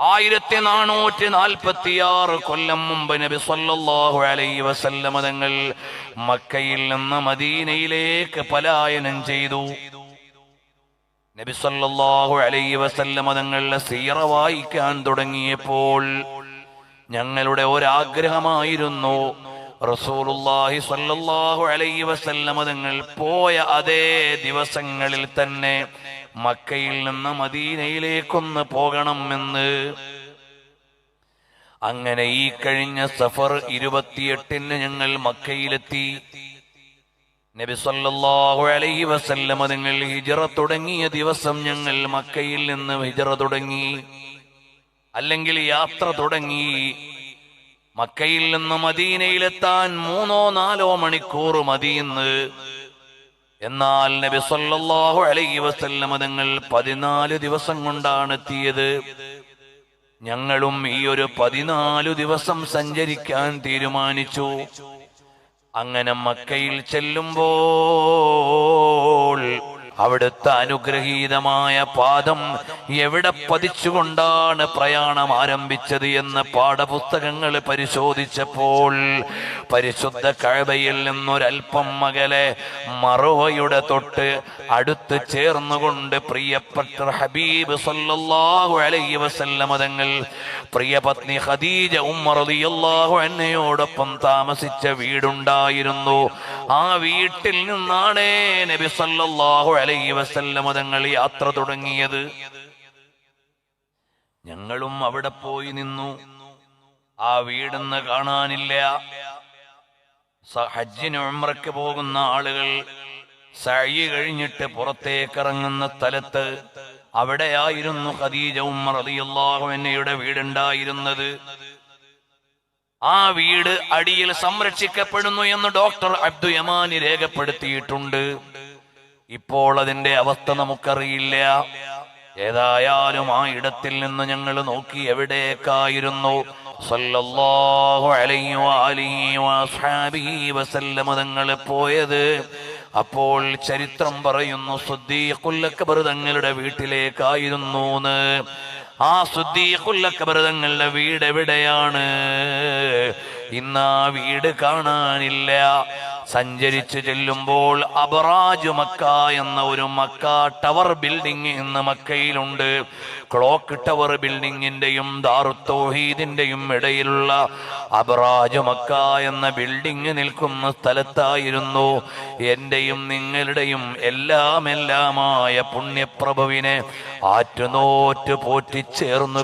ആയിരത്തി നാനൂറ്റി നാൽപ്പത്തിയാറ് കൊല്ലം മുമ്പ് നബി സല്ലല്ലാഹു അലൈഹി വസല്ലമ തങ്ങൾ മക്കയിൽ നിന്ന് മദീനയിലേക്ക് പലായനം ചെയ്തു. നബി സല്ലല്ലാഹു അലൈഹി വസല്ലമ തങ്ങളുടെ സീറ വായിക്കാൻ തുടങ്ങിയപ്പോൾ ഞങ്ങളുടെ ഒരാഗ്രഹമായിരുന്നു സ്വല്ലല്ലാഹു അലൈഹി തങ്ങൾ പോയ അതേ ദിവസങ്ങളിൽ തന്നെ മക്കയിൽ നിന്ന് മദീനയിലേക്കൊന്ന് പോകണമെന്ന്. അങ്ങനെ ഈ കഴിഞ്ഞ സഫർ ഇരുപത്തിയെട്ടിന് ഞങ്ങൾ മക്കയിലെത്തി. നബി സല്ലല്ലാഹു അലൈഹി വസല്ലമ തങ്ങൾ ഹിജറ തുടങ്ങിയ ദിവസം ഞങ്ങൾ മക്കയിൽ നിന്ന് ഹിജറ തുടങ്ങി. അല്ലെങ്കിൽ യാത്ര തുടങ്ങി. മക്കയിൽ നിന്ന് മദീനയിലെത്താൻ മൂന്നോ നാലോ മണിക്കൂർ മതിയെന്ന്. എന്നാൽ നബി സല്ലല്ലാഹു അലൈഹി വസല്ലം തങ്ങൾ പതിനാല് ദിവസം കൊണ്ടാണ് എത്തിയത്. ഞങ്ങളും ഈ ഒരു പതിനാലു ദിവസം സഞ്ചരിക്കാൻ തീരുമാനിച്ചു. അങ്ങനെ മക്കയിൽ ചെല്ലുമ്പോൾ അവിടുത്തെ അനുഗ്രഹീതമായ പാദം എവിടെ പതിച്ചുകൊണ്ടാണ് പ്രയാണം ആരംഭിച്ചത് എന്ന് പാഠപുസ്തകങ്ങൾ പരിശോധിച്ചപ്പോൾ പരിശുദ്ധ കഴവയിൽ നിന്നൊരൽപ്പം മകലെ മറുവയുടെ തൊട്ട് അടുത്ത് ചേർന്നുകൊണ്ട് പ്രിയപ്പെട്ട ഹബീബ് സല്ലല്ലാഹു അലൈഹി വസല്ലമ തങ്ങൾ പ്രിയപത്നി ഖദീജ ഉമ്മർ റളിയല്ലാഹു താമസിച്ച വീടുണ്ടായിരുന്നു. ആ വീട്ടിൽ നിന്നാണ് നബി സല്ലല്ലാഹു വസല്ലമ തങ്ങൾ യാത്ര തുടങ്ങിയത്. ഞങ്ങളും അവിടെ പോയി നിന്നു. ആ വീടെന്ന് കാണാനില്ല. ഹജ്ജിന് ഉംറയ്ക്ക് പോകുന്ന ആളുകൾ സഴി കഴിഞ്ഞിട്ട് പുറത്തേക്ക് ഇറങ്ങുന്ന സ്ഥലത്ത് അവിടെയായിരുന്നു ഖദീജ ഉമ്മർ റളിയല്ലാഹു അൻഹയുടെ വീടുണ്ടായിരുന്നത്. ആ വീട് അടിയിൽ സംരക്ഷിക്കപ്പെടുന്നു എന്ന് ഡോക്ടർ അബ്ദു യമാനി രേഖപ്പെടുത്തിയിട്ടുണ്ട്. ഇപ്പോൾ അതിന്റെ അവസ്ഥ നമുക്കറിയില്ല. ഏതായാലും ആ ഇടത്തിൽ നിന്ന് ഞങ്ങൾ നോക്കി എവിടേക്കായിരുന്നു. തങ്ങൾ പോയത്. അപ്പോൾ ചരിത്രം പറയുന്നു സുദ്ദീഖുൽ അക്ബർ തങ്ങളുടെ വീട്ടിലേക്കായിരുന്നു ആ സുദ്ദീഖുൽ അക്ബർ തങ്ങളുടെ വീട് എവിടെയാണ് ഇന്ന് ആ വീട് കാണാനില്ല. സഞ്ചരിച്ചു ചെല്ലുമ്പോൾ അബറാജ് മക്ക എന്ന ഒരു മക്ക ടവർ ബിൽഡിംഗ് ഇന്ന് മക്കയിലുണ്ട്. ക്ലോക്ക് ടവർ ബിൽഡിങ്ങിന്റെയും ദാറുത്തോഹീദിന്റെയും ഇടയിലുള്ള അബറാജ് മക്ക എന്ന ബിൽഡിംഗ് നിൽക്കുന്ന സ്ഥലത്തായിരുന്നു. എന്റെയും നിങ്ങളുടെയും എല്ലാം എല്ലാമായ പുണ്യപ്രഭുവിനെ ആറ്റുനോറ്റ് പോറ്റിച്ചേർന്നു